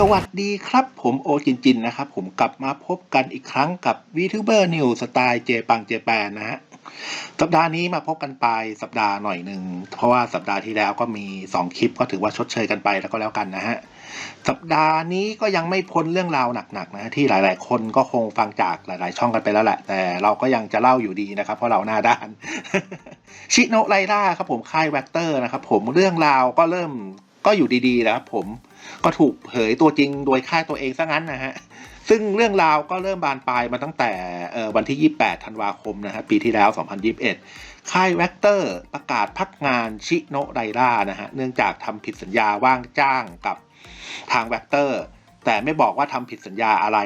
สวัสดีครับผมโอจินจินนะครับ ผมกลับมาพบกันอีกครั้งกับ VTuber New สไตล์เจปังเจแปนนะฮะสัปดาห์นี้มาพบกันไปสัปดาห์หน่อยหนึ่งเพราะว่าสัปดาห์ที่แล้วก็มี 2 คลิปก็ถือว่าชดเชยกันไปแล้วก็แล้วกันนะฮะสัปดาห์นี้ก็ยังไม่พ้นเรื่องราวหนักๆนะที่หลาย ๆ คนก็คงฟังจากหลาย ๆ ช่องกันไปแล้วแหละ แต่เราก็ยังจะเล่าอยู่ดีนะครับ เพราะเราหน้าด้านชิโนไลล่าครับผมค่ายแวคเตอร์นะครับผมเรื่องราวก็เริ่มก็อยู่ดีๆนะครับผม ก็ถูกเผยตัวจริงโดยค่ายตัวเองซะงั้นนะฮะซึ่งเรื่องราวก็เริ่มบานปลายมาตั้งแต่วันที่ 28 ธันวาคมนะฮะปีที่แล้ว 2021 ค่ายแวคเตอร์ประกาศพักงานชิโนไดร่านะฮะเนื่องจากทำผิดสัญญาว่างจ้างกับทางแวคเตอร์ แต่ไม่บอกว่าทำผิดสัญญาอะไร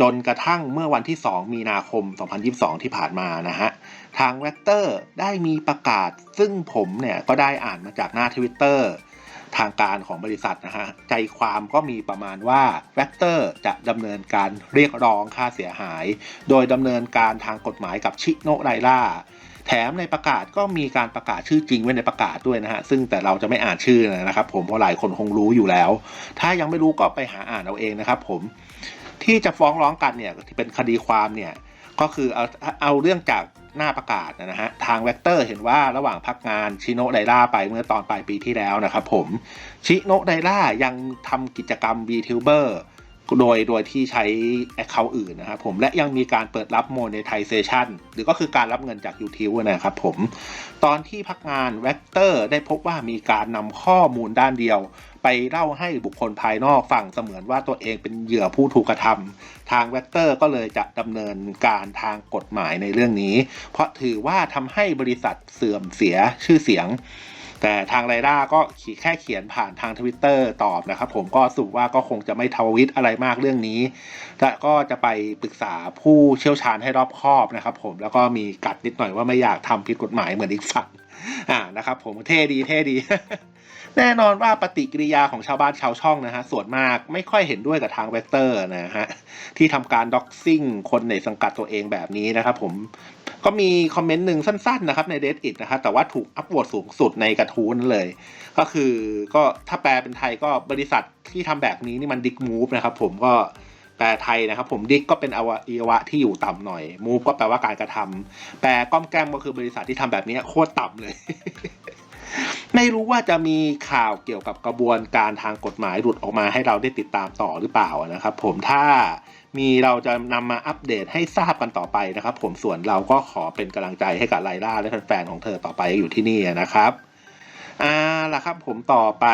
จนกระทั่งเมื่อวันที่ 2 มีนาคม 2022 ที่ผ่านมานะฮะทางแวคเตอร์ได้มีประกาศ ซึ่งผมเนี่ยก็ได้อ่านมาจากหน้าทวิตเตอร์ ทางการของบริษัทนะฮะใจความก็มีประมาณว่าแวคเตอร์จะดำเนินการเรียกร้องค่าเสียหาย โดยดำเนินการทางกฎหมายกับชิโนไดร่าแถมในประกาศก็มีการประกาศชื่อจริงไว้ในประกาศด้วยนะฮะ ซึ่งแต่เราจะไม่อ่านชื่อนะครับผมเพราะหลายคนคงรู้อยู่แล้ว ถ้ายังไม่รู้ก็ไปหาอ่านเอาเองนะครับผมที่จะฟ้องร้องกันเนี่ยที่เป็นคดีความเนี่ยก็คือเอาเอาเรื่องจาก หน้าประกาศนะฮะทางแวคเตอร์เห็นว่าระหว่างพักงานชิโนไดร่าไปเมื่อตอนปลายปีที่แล้วนะครับผมชิโนไดร่ายังทำกิจกรรม VTuber โดยโดยที่ใช้ Account อื่นนะครับผมและยังมีการเปิดรับ monetization หรือก็คือการรับเงินจาก YouTube นะครับผม ตอนที่พักงานแวคเตอร์ได้พบว่ามีการนำข้อมูลด้านเดียว ไปเล่าให้บุคคลภายนอกฟังเสมือนว่าตัวเองเป็นเหยื่อผู้ถูกกระทำทางแวคเตอร์ก็เลยจะดำเนินการทางกฎหมายในเรื่องนี้ เพราะถือว่าทำให้บริษัทเสื่อมเสียชื่อเสียง แต่ทางไรด้าก็ขีแค่เขียนผ่านทางทวิตเตอร์ตอบนะครับผมก็สุว่าก็คงจะไม่ทวิตอะไรมากเรื่องนี้และก็จะไปปรึกษาผู้เชี่ยวชาญให้รอบคอบนะครับผมแล้วก็มีกัดนิดหน่อยว่าไม่อยากทำผิดกฎหมายเหมือนอีกฝั่งอ่านะครับผมเท่ดีเท่ดี แน่นอนว่าปฏิกิริยาของชาวบ้านชาวช่องนะฮะส่วนมากไม่ค่อยเห็นด้วยกับทางเวกเตอร์นะฮะที่ทำการด็อกซิ่งคนในสังกัดตัวเองแบบนี้นะครับผมก็มีคอมเมนต์หนึ่งสั้นๆนะครับใน Reddit นะครับแต่ว่าถูกอัปโหวตสูงสุดในกระทู้นั้นเลย ก็คือก็ถ้าแปลเป็นไทยก็บริษัทที่ทำแบบนี้นี่มันดิกมูฟนะครับผมก็แปลไทยนะครับผมดิกก็เป็นอวัยวะที่อยู่ต่ำหน่อยมูฟก็แปลว่าการกระทำแปลก้อมแก้มก็คือบริษัทที่ทำแบบนี้โคตรต่ำเลย ไม่รู้ว่าจะมีข่าวเกี่ยวกับกระบวนการทางกฎหมายหลุดออกมาให้เราได้ติดตามต่อหรือเปล่านะครับ ผมถ้ามีเราจะนำมาอัปเดตให้ทราบกันต่อไปนะครับ ผมส่วนเราก็ขอเป็นกำลังใจให้กับไลล่าและแฟนๆของเธอต่อไปอยู่ที่นี่นะครับอ่าล่ะครับผมต่อไป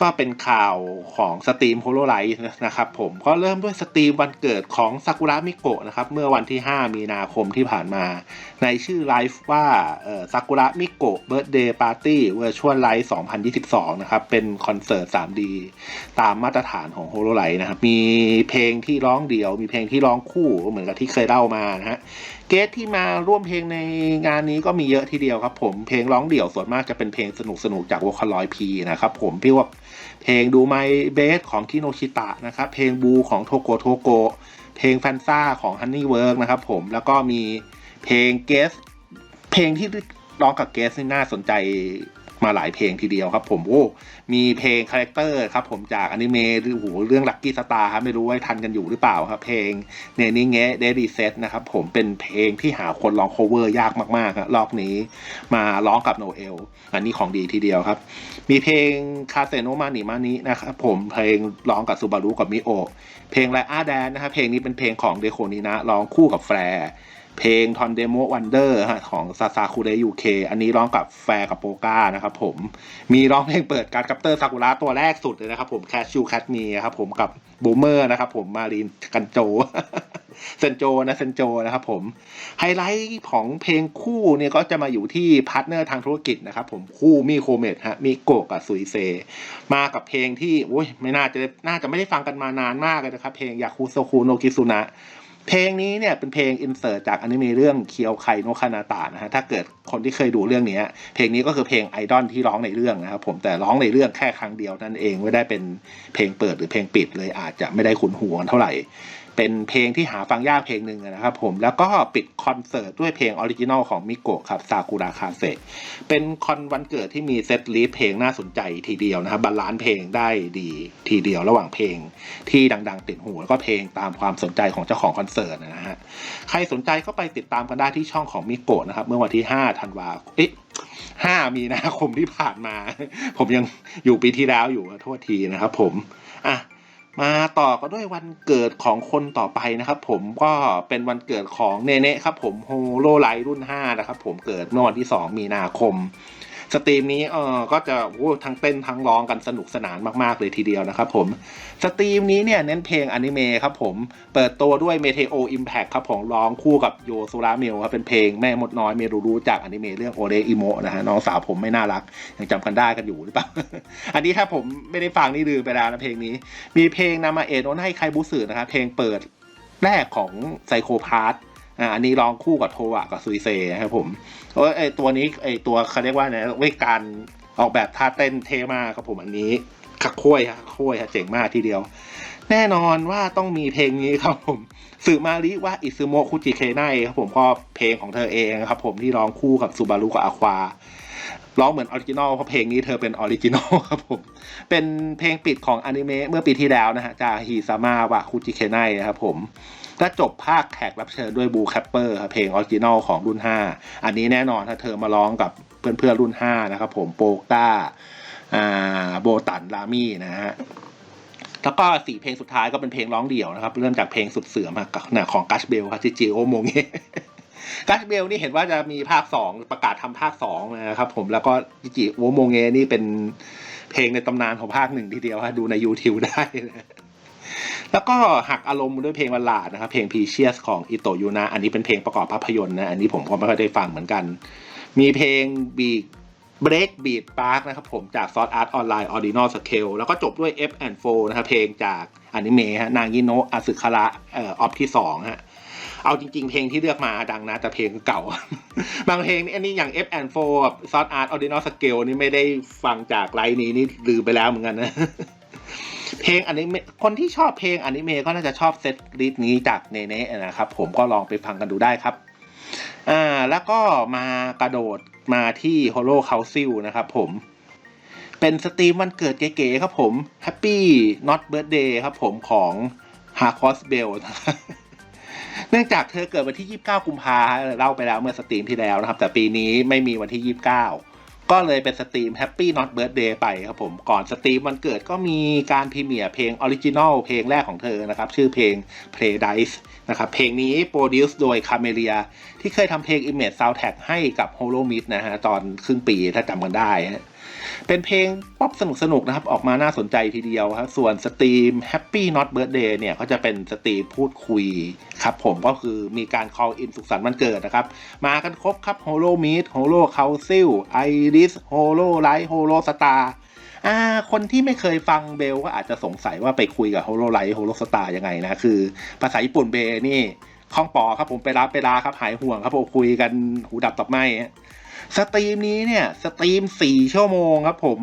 ก็เป็นข่าวของสตรีมโฮโลไลท์นะครับผมก็เริ่มด้วยสตรีมวันเกิดของซากุระมิโกะนะครับเมื่อวันที่ 5 มีนาคมที่ผ่านมา ในชื่อไลฟ์ว่าซากุระมิโกะเบิร์ดเดย์ปาร์ตี้เวอร์ชวลไลฟ์2022 นะครับเป็นคอนเสิร์ต 3D ตามมาตรฐานของโฮโลไลท์นะครับมีเพลงที่ร้องเดี่ยว มีเพลงที่ร้องคู่เหมือนกับที่เคยเล่ามานะฮะ เกสที่มาร่วมเพลงในงานนี้ก็มีเยอะทีเดียวครับผมเพลงร้องเดี่ยวส่วนมากจะเป็นเพลงสนุกสนุกจากวอคลอยพีนะครับผมพี่ว่าเพลงดูไมเบสของคิโนชิตะนะครับเพลงบูของโทโกโทโกเพลงแฟนซ่าของฮันนี่เวิร์กนะครับผมแล้วก็มีเพลงเกสเพลงที่ร้องกับเกสนี่น่าสนใจ มาหลายเพลงทีเดียวครับ ผมโอ้มีเพลงคาแรคเตอร์ครับผมจากอนิเมะหรือโหเรื่องลักกี้สตาร์ครับไม่รู้ว่าทันกันอยู่หรือเปล่าครับ เพลงเนนี่เงะเดดีเซตนะครับผมเป็นเพลงที่หาคนร้อง cover ยากมากๆครับรอบนี้มาร้องกับโนเอลอันนี้ของดีทีเดียวครับ มีเพลงคาเซโนมานิมานินะครับผมเพลงร้องกับซูบารุกับมิโอเพลงไลอาแดนนะครับเพลงนี้เป็นเพลงของเดโคนินะร้องคู่กับแฟร์ เพลงทอนเดโมวันเดอร์ของซาซาคูเรยูเคอันนี้ร้องกับแฟร์กับโปก้านะครับผมมีร้องเพลงเปิดการกัปเตอร์ซากุระตัวแรกสุดเลยนะครับผมแคชชูแคชมีครับผมกับ บูมเมอร์นะครับผมมารีนกันโจเซนโจนะเซนโจนะครับผมไฮไลท์ของเพลงคู่เนี่ยก็จะมาอยู่ที่พาร์ทเนอร์ทางธุรกิจนะครับผมคู่มีโคเมดฮะมีโกะกับซุยเซ มากับเพลงที่โอ้ยไม่น่าจะน่าจะไม่ได้ฟังกันมานานมากเลยนะครับ เพลงยาคุโซคุโนกิซุนะเพลงนี้เนี่ยเป็นเพลงอินเสิร์ตจากอนิเมะเรื่องเคียวไคโนคานาตะนะฮะถ้าเกิดคนที่เคยดูเรื่องนี้เพลงนี้ก็คือเพลงไอดอลที่ร้องในเรื่องนะครับผมแต่ร้องในเรื่องแค่ครั้งเดียวนั่นเองไม่ได้เป็นเพลงเปิดหรือเพลงปิดเลยอาจจะไม่ได้ขุนหัวกันเท่าไหร่ เป็นเพลงที่หาฟังยากเพลงหนึ่งนะครับผม แล้วก็ปิดคอนเสิร์ตด้วยเพลงออริจินอลของมิโกะครับซากุระคาเซเป็นคอนวันเกิดที่มีเซตลิสเพลงน่าสนใจทีเดียวนะครับบาลานซ์เพลงได้ดีทีเดียวระหว่างเพลงที่ดังๆติดหูแล้วก็เพลงตามความสนใจของเจ้าของคอนเสิร์ตนะฮะใครสนใจก็ไปติดตามกันได้ที่ช่องของมิโกะนะครับเมื่อวันที่5ธันวาเอ๊ะ5มีนาคมที่ผ่านมา ผมยังอยู่ปีที่แล้วอยู่โทษทีนะครับผม อะ มาต่อก็ด้วยวันเกิดของคนต่อไปนะครับ ผมก็เป็นวันเกิดของเนเน่ครับผมโฮโลไลรุ่น 5 นะครับ ผมเกิดเมื่อวันที่ 2 มีนาคม สตรีมนี้เออก็จะทั้งเต้นทั้งร้องกันสนุกสนานมากๆเลยทีเดียวนะครับผมสตรีมนี้เนี่ยเน้นเพลงอนิเมะครับผมเปิดตัวด้วย Meteo Impact ครับผมร้องคู่กับโยซูราเมลครับเป็นเพลงแม่มดน้อยเมรูรู้จากอนิเมะเรื่องโอเรอิโมะนะฮะน้องสาวผมไม่น่ารักยังจำกันได้กันอยู่หรือเปล่า อันนี้ถ้าผมไม่ได้ฟังนี่ลืมไปแล้วนะเพลงนี้ มีเพลงนามาเอะโนนให้ใครบุสึนะครับเพลงเปิดแรกของไซโคพาร์ต อ่าอันนี้ร้องคู่กับโทวะกับซุยเซนะครับผมโอ้ยไอตัวนี้ไอตัวเขาเรียกว่าเนี่ยเวยการออกแบบท่าเต้นเท่มากครับผมอันนี้ขักค่วยฮะค่วยฮะเจ๋งมากทีเดียว แน่นอนว่าต้องมีเพลงนี้ครับผมสื่อมาริว่าอิซึโมคุจิเคไนครับผมก็เพลงของเธอเองครับผมที่ร้องคู่กับซูบารุกับอาควาร้องเหมือนออริจินอลเพราะเพลงนี้เธอเป็นออริจินอลครับผม เป็นเพลงปิดของอนิเมะเมื่อปีที่แล้วนะฮะจาฮิซามาวะคุจิเคไนนะครับผม ก็จบภาคแขกรับเชิญด้วยบูแคปเปอร์ครับเพลงออริจินอลของรุ่น 5 อันนี้แน่นอนถ้าเธอมาร้องกับเพื่อนๆรุ่น 5 นะครับผมโปก้าอ่าโบตันรามี่นะฮะแล้วก็สี่เพลงสุดท้ายก็เป็นเพลงร้องเดี่ยวนะครับ เริ่มจากเพลงสุดเสือมากนะของกัชเบลครับจิจิโอโมงเงกัชเบลนี่เห็นว่าจะมีภาคสองประกาศทำภาคสองนะครับผมแล้วก็จิจิโอโมงเงนี่เป็นเพลงในตำนานของภาคหนึ่งทีเดียวฮะดูใน YouTube ได้นะ แล้วก็หักอารมณ์ด้วยเพลงบัลลาดนะครับ เพลงพีเชียสของอิโตยูนะอันนี้เป็นเพลงประกอบภาพยนตร์นะอันนี้ผมก็ไม่ค่อยได้ฟังเหมือนกัน มีเพลงบี Break Beat Park นะครับผมจาก s o อ t Art Online Ordinal Scale แล้วก็จบด้วย F&4 นะครับเพลงจากอนิเมะฮะนางยิโนะอสึคาระเอ่อออฟที่สองฮะเอาจริง ๆ เพลงที่เลือกมาดังนะ แต่เพลงเก่า บางเพลงนี่อันนี้อย่าง F&4 กับ s o อ t Art Ordinal Scale นี่ไม่ได้ฟังจากไลน์นี้นี่ลืมไปแล้วเหมือนกันนะ เพลงอนิเมะคนที่ชอบเพลงอนิเมะก็น่าจะชอบเซตลิสต์นี้จากเนเน่นะครับ ผมก็ลองไปฟังกันดูได้ครับอ่าแล้วก็มากระโดดมาที่ Holo Council นะครับผม เป็นสตรีมวันเกิดเก๋ๆครับผม Happy Not Birthday ครับผมของ h a r c o s Bell เนื่องจากเธอเกิดวันที่ 29 กุมภาเล่าไปแล้วเมื่อสตรีมที่แล้วนะครับ แต่ปีนี้ไม่มีวันที่ 29 ก็เลยเป็นสตรีม Happy Not Birthday ไปครับผม ก่อนสตรีมวันเกิดก็มีการพรีเมียร์เพลงออริจินอลเพลงแรกของเธอนะครับ ชื่อเพลง Paradise นะครับ เพลงนี้โปรดิวซ์โดย Camelia ที่เคยทำเพลง Image Soundtrack ให้กับ Holo Meet นะฮะ ตอนครึ่งปีถ้าจำกันได้เป็นเพลงป๊อปสนุกๆนะครับ ออกมาน่าสนใจทีเดียวครับ ส่วนสตรีม Happy Not Birthday เนี่ยเขาจะเป็นสตรีมพูดคุย ครับผมก็คือมีการ call in สุขสันต์วันเกิดนะครับ มากันครบครับ Holo Meet Holo Council Iris Holo Light Holo Star อ่าคนที่ไม่เคยฟังเบลก็อาจจะสงสัยว่าไปคุยกับ Holo Light Holo Star ยังไงนะคือ ภาษาญี่ปุ่นเบนี่คลองปอครับผมไปรับไปลาครับหายห่วงครับผมคุยกันหูดับตับไหมฮะ สตรีมนี้เนี่ยสตรีมสี่ชั่วโมงครับผม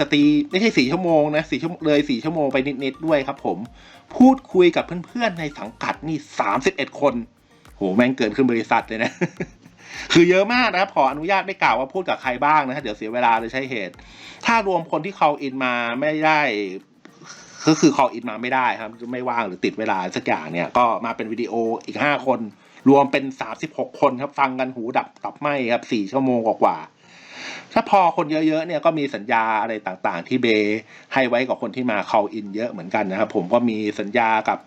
สตรีไม่ใช่สี่ชั่วโมงนะสี่ชั่วโมงเลยสี่ชั่วโมงไปนิดๆด้วยครับผมพูดคุยกับเพื่อนๆในสังกัดนี่สามสิบเอ็ดคนโหแม่งเกินขึ้นบริษัทเลยนะคือเยอะมากนะครับขออนุญาตไม่กล่าวว่าพูดกับใครบ้างนะฮะเดี๋ยวเสียเวลาเลยใช้เหตุ ถ้ารวมคนที่ call in มาไม่ได้ก็คือ call in มาไม่ได้ครับ ไม่ว่างหรือติดเวลาสักอย่างเนี่ย ก็มาเป็นวิดีโออีกห้าคน รวมเป็นสามสิบหกคนครับฟังกันหูดับตับไหมครับสี่ชั่วโมงกว่าๆถ้าพอคนเยอะๆเนี่ยก็มีสัญญาอะไรต่างๆ ที่เบย์ให้ไว้กับคนที่มา call in เยอะเหมือนกันนะครับผมก็มีสัญญากับ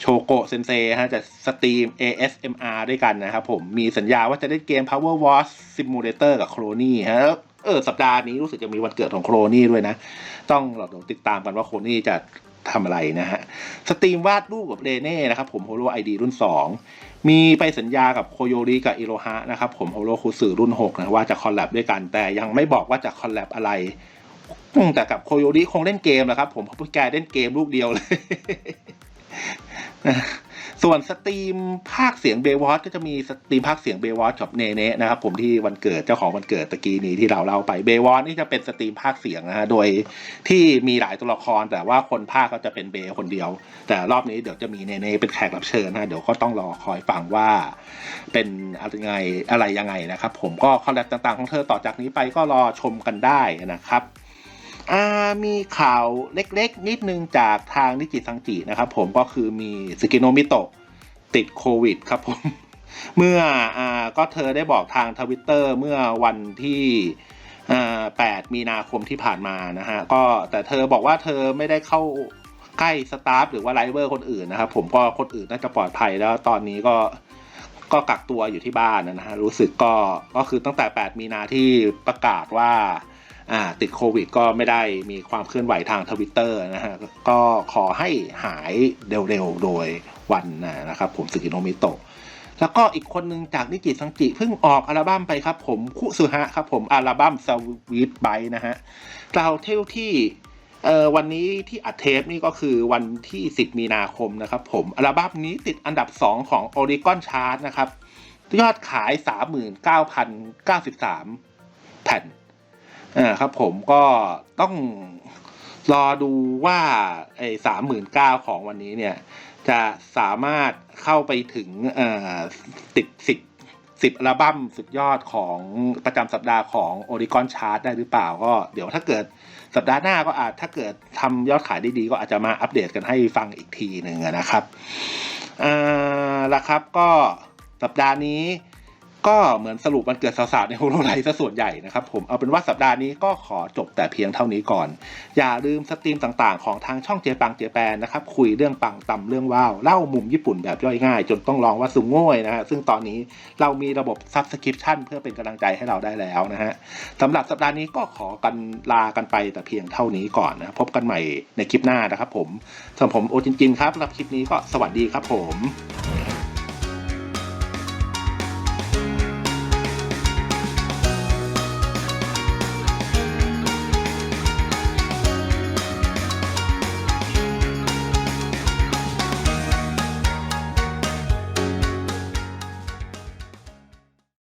โชโกเซนเซฮะจะสตรีม ASMR ด้วยกันนะครับผมมีสัญญาว่าจะเล่นเกม Power Wars Simulator กับโครนี่ฮะเออสัปดาห์นี้รู้สึกจะมีวันเกิดของโครนี่ด้วยนะ ต้องเราติดตามกันว่าโครนี่จะ ทำอะไรนะฮะ สตรีมวาดรูปกับเรเน่นะครับผมโฮโลไอดีรุ่น 2 มีไปสัญญากับโคโยริกับอิโรฮะนะครับผมโฮโลคุสึรุ่น 6 นะว่าจะคอลแลบด้วยกัน แต่ยังไม่บอกว่าจะคอลแลบอะไรแต่กับโคโยริคงเล่นเกมแหละครับผมเพราะพวกแกเล่นเกมลูกเดียวเลย ส่วนสตรีมภาคเสียงเบวอสก็จะมีสตรีมภาคเสียงเบวอสกับเนเน่นะครับผมที่วันเกิดเจ้าของวันเกิดตะกี้นี้ที่เราเล่าไปเบวอสนี่จะเป็นสตรีมภาคเสียงนะฮะโดยที่มีหลายตัวละครแต่ว่าคนภาคก็จะเป็นเบคนเดียว แต่รอบนี้เดี๋ยวจะมีเนเน่เป็นแขกรับเชิญนะเดี๋ยวก็ต้องรอคอยฟังว่า เป็นอะไรยังไงอะไรยังไงนะครับผมก็คอลแลบต่างๆของเธอต่อจากนี้ไปก็รอชมกันได้นะครับ มีข่าวเล็กๆ นิดนึงจากทางนิจิซังจินะครับผมก็คือมีสกิโนมิโตะติดโควิดครับผม เมื่ออ่าก็เธอได้บอกทางทวิตเตอร์เมื่อวันที่อ่า8มีนาคมที่ผ่านมานะฮะก็แต่เธอบอกว่าเธอไม่ได้เข้าใกล้สตาฟหรือว่าไลเวอร์คนอื่นนะครับผมก็คนอื่นน่าจะปลอดภัยแล้วตอนนี้ก็ก็กักตัวอยู่ที่บ้านนะฮะรู้สึกก็ก็คือตั้งแต่ 8 มีนาที่ประกาศว่า ติดโควิดก็ไม่ได้มีความเคลื่อนไหวทางทวิตเตอร์นะฮะก็ขอให้หายเร็วๆ โดยวันนะครับผมสึกิโนมิโตะแล้วก็อีกคนหนึ่งจากนิจิซังจิเพิ่งออกอัลบั้มไปครับผมคุซุฮะครับผมอัลบั้มสวีทไบนะฮะเราเที่ยวที่เออวันนี้ที่อัดเทปนี่ก็คือวันที่ 10 มีนาคมนะครับผมอัลบั้มนี้ติดอันดับ 2 ของ Oricon Chart นะครับ ยอดขาย 39,093 แผ่น อ่าครับผมก็ต้องรอดูว่าไอ้สามหมื่นเก้าของวันนี้เนี่ย จะสามารถเข้าไปถึงเอ่อติดสิบสิบอัลบั้มสุดยอดของประจำสัปดาห์ของ Oricon Chart ได้หรือเปล่าก็เดี๋ยวถ้าเกิดสัปดาห์หน้าก็อาจถ้าเกิดทำยอดขายได้ดีก็อาจจะมาอัปเดตกันให้ฟังอีกทีหนึ่งนะครับอ่าละครับก็สัปดาห์นี้ ก็เหมือนสรุปวันเกิดสาวๆในโฮโลไลท์ซะส่วนใหญ่นะครับผมเอาเป็นว่าสัปดาห์นี้ก็ขอจบแต่เพียงเท่านี้ก่อน อย่าลืมสตรีมต่างๆ ของทางช่องเจปังเจแปนนะครับคุยเรื่องปังตำเรื่องว้าวเล่ามุมญี่ปุ่นแบบย่อยง่าย จนต้องลองว่าซุงโง่ยนะฮะซึ่งตอนนี้เรามีระบบ Subscription เพื่อเป็นกำลังใจให้เราได้แล้วนะฮะสำหรับสัปดาห์นี้ก็ขอกันลากันไปแต่เพียงเท่านี้ก่อนนะพบกันใหม่ในคลิปหน้านะครับผมสำหรับผมโอจินจินครับสำหรับคลิปนี้ก็สวัสดีครับผม